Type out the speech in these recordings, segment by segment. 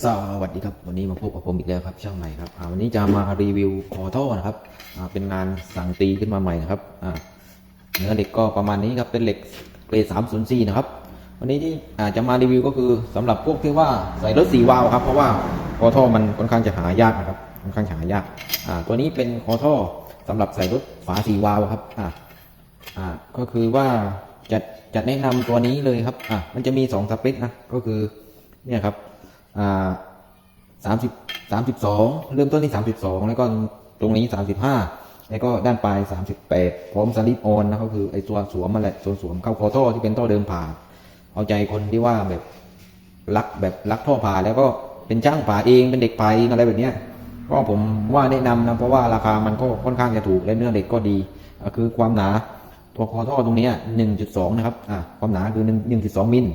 สวัสดีครับวันนี้มาพบกับผมอีกแล้วครับช่างใหม่ครับวันนี้จะมารีวิวคอท่อนะครับเป็นงานสั่งตีขึ้นมาใหม่นะครับเนื้อเหล็กก็ประมาณนี้ครับเป็นเหล็กเกรด304นย์สี่นะครับวันนี้ที่จะมารีวิวก็คือสำหรับพวกที่ว่าใส่รถสีวาล์วครับเพราะว่าคอท่อมันค่อนข้างจะหายากนะครับค่อนข้างจะหายากตัวนี้เป็นคอท่อสำหรับใส่รถฝาสีวาล์วครับก็คือว่าจะจะแนะนำตัวนี้เลยครับมันจะมีสองสเปคนะก็คือเนี่ยครับ สามสิบสามสิบสองเริ่มต้นที่สามสิบสองแล้วก็ตรงนี้สามสิบห้าแล้วก็ด้านปลายสามสิบแปดพร้อมสลิปออนนะก็คือไอตัวสวมมาแหละส่วนสวมเข้าคอท่อที่เป็นท่อเดิมผ่า เอาใจคนที่ว่าแบบรักแบบรักท่อผ่าแล้วก็เป็นช่างผ่าเองเป็นเด็กผ่าเองอะไรแบบเนี้ยก็ผมว่าแนะนำนะเพราะว่าราคามันก็ค่อนข้างจะถูกและเนื้อเหล็กก็ดีคือความหนาตัวคอท่อตรงนี้หนึ่งจุดสองนะครับ อ่า ความหนาคือหนึ่งจุดสองมิล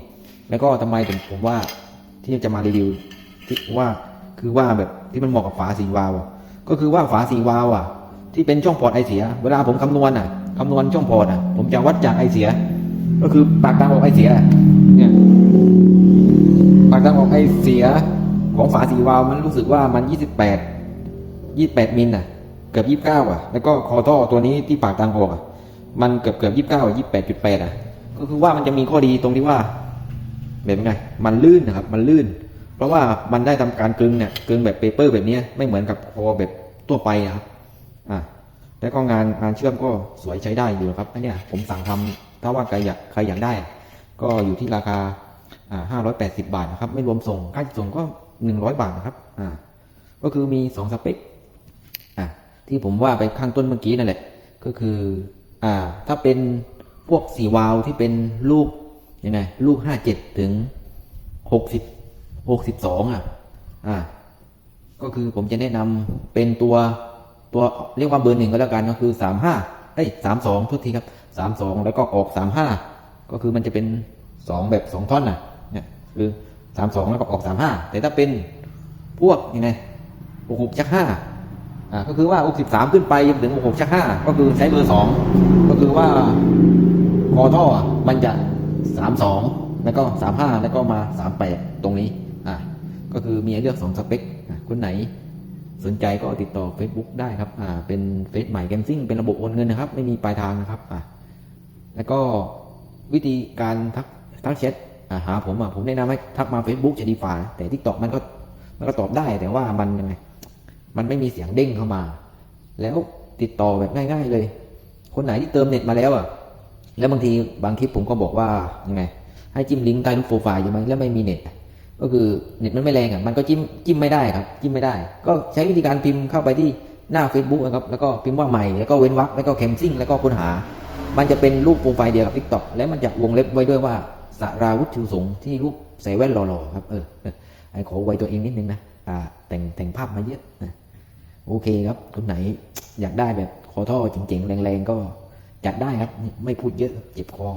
แล้วก็ทำไมถึงผมว่า ที่จะมารีวิวที่ว่าคือว่าแบบที่มันเหมาะกับฝาสีวาล์วก็คือว่าฝาสีวาล์วอะ ที่เป็นช่องพอร์ตไอเสีย เวลาผมคำนวณอะคำนวณช่องพอร์ตอะ ผมจะวัดจากไอเสีย ก็คือปากทางออกไอเสียเนี่ยปากทางออกไอเสียของฝาสีวาล์วมันรู้สึกว่ามันยี่สิบแปดยี่แปดมิลน่ะ เกือบยี่สิบเก้าอะ แล้วก็คอท่อตัวนี้ที่ปากทางออกอะมันเกือบเกือบยี่สิบเก้ายี่แปดจุดแปดอะ ก็คือว่ามันจะมีข้อดีตรงที่ว่า แบบไงมันลื่นนะครับมันลื่น เพราะว่ามันได้ทำการกลึงเนี่ยกลึงแบบเปเปอร์แบบนี้ไม่เหมือนกับคอแบบทั่วไปนะครับอะแล้วก็งานงานเชื่อมก็สวยใช้ได้อยู่ครับอันเนี้ยผมสั่งทำถ้าว่าใครอยากใครอยากได้ ก็อยู่ที่ราคาอ่าห้าร้อยแปดสิบาทนะครับ ไม่รวมส่งค่าส่งก็หนึ่งร้อยบาทนะครับอ่าก็คือมีสองสเปคอะที่ผมว่าไปข้างต้นเมื่อกี้นั่นแหละ ก็คืออ่าถ้าเป็นพวกสีวาลที่เป็นลูก ยังไง ลูกห้าเจ็ดถึงหกสิบหกสิบสองอะ อ่า ก็คือผมจะแนะนำเป็นตัวตัวเรียกว่าเบอร์หนึ่งก็แล้วกันก็คือสามห้าเอ้ยสามสองทุกทีครับสามสองแล้วก็ออกสามห้าก็คือมันจะเป็นสองแบบสองท่อนน่ะ เนี่ยคือสามสองแล้วก็ออกสามห้าแต่ถ้าเป็นพวกยังไงหกหกชักห้าอ่าก็คือว่าหกสิบสามขึ้นไปจนถึงหกหกชักห้าก็คือใช้เบอร์สองก็คือว่าคอท่อมันจะ สามสองแล้วก็สามห้าแล้วก็มาสามแปดตรงนี้อ่าก็คือมีให้เลือกสองสเปคอะคนไหนสนใจก็ติดต่อ Facebook ได้ครับอ่าเป็นเฟซใหม่แกมซิ่งเป็นระบบโอนเงินนะครับ ไม่มีปลายทางนะครับอ่าแล้วก็วิธีการทักทักแชทอ่าหาผมอะผมแนะนำให้ทักมา Facebook จะดีฝ่าแต่ TikTok มันก็มันก็ตอบได้แต่ว่ามันยังไงมันไม่มีเสียงเด้งเข้ามา แล้วติดต่อแบบง่าย ๆ เลย คนไหนที่เติมเน็ตมาแล้วอะ แล้วบางทีบางคลิปผมก็บอกว่ายังไง ให้จิ้มลิงก์ใต้รูปโปรไฟล์ใช่ไหมแล้วไม่มีเน็ต ก็คือเน็ตมันไม่แรงอะมันก็จิ้มจิ้มไม่ได้ครับ จิ้มไม่ได้ ก็ใช้วิธีการพิมพ์เข้าไปที่หน้า Facebook นะครับแล้วก็พิมพ์ว่าใหม่แล้วก็เว้นวรรคแล้วก็แคมซิ่งแล้วก็ค้นหา มันจะเป็นรูปโปรไฟล์เดียวกับ TikTok แล้วมันจะวงเล็บไว้ด้วยว่าสราวุฒิชูสงฆ์ที่รูปใส่แว่นหล่อๆครับเออไอ้ขอไว้ตัวเองนิดนึงนะอ่าแต่งแต่งภาพมาเยอะนะโอเคครับคนไหนอยากได้แบบคอท่อเจ๋งๆแรงๆก็ จัดได้ครับ ไม่พูดเยอะเจ็บคอ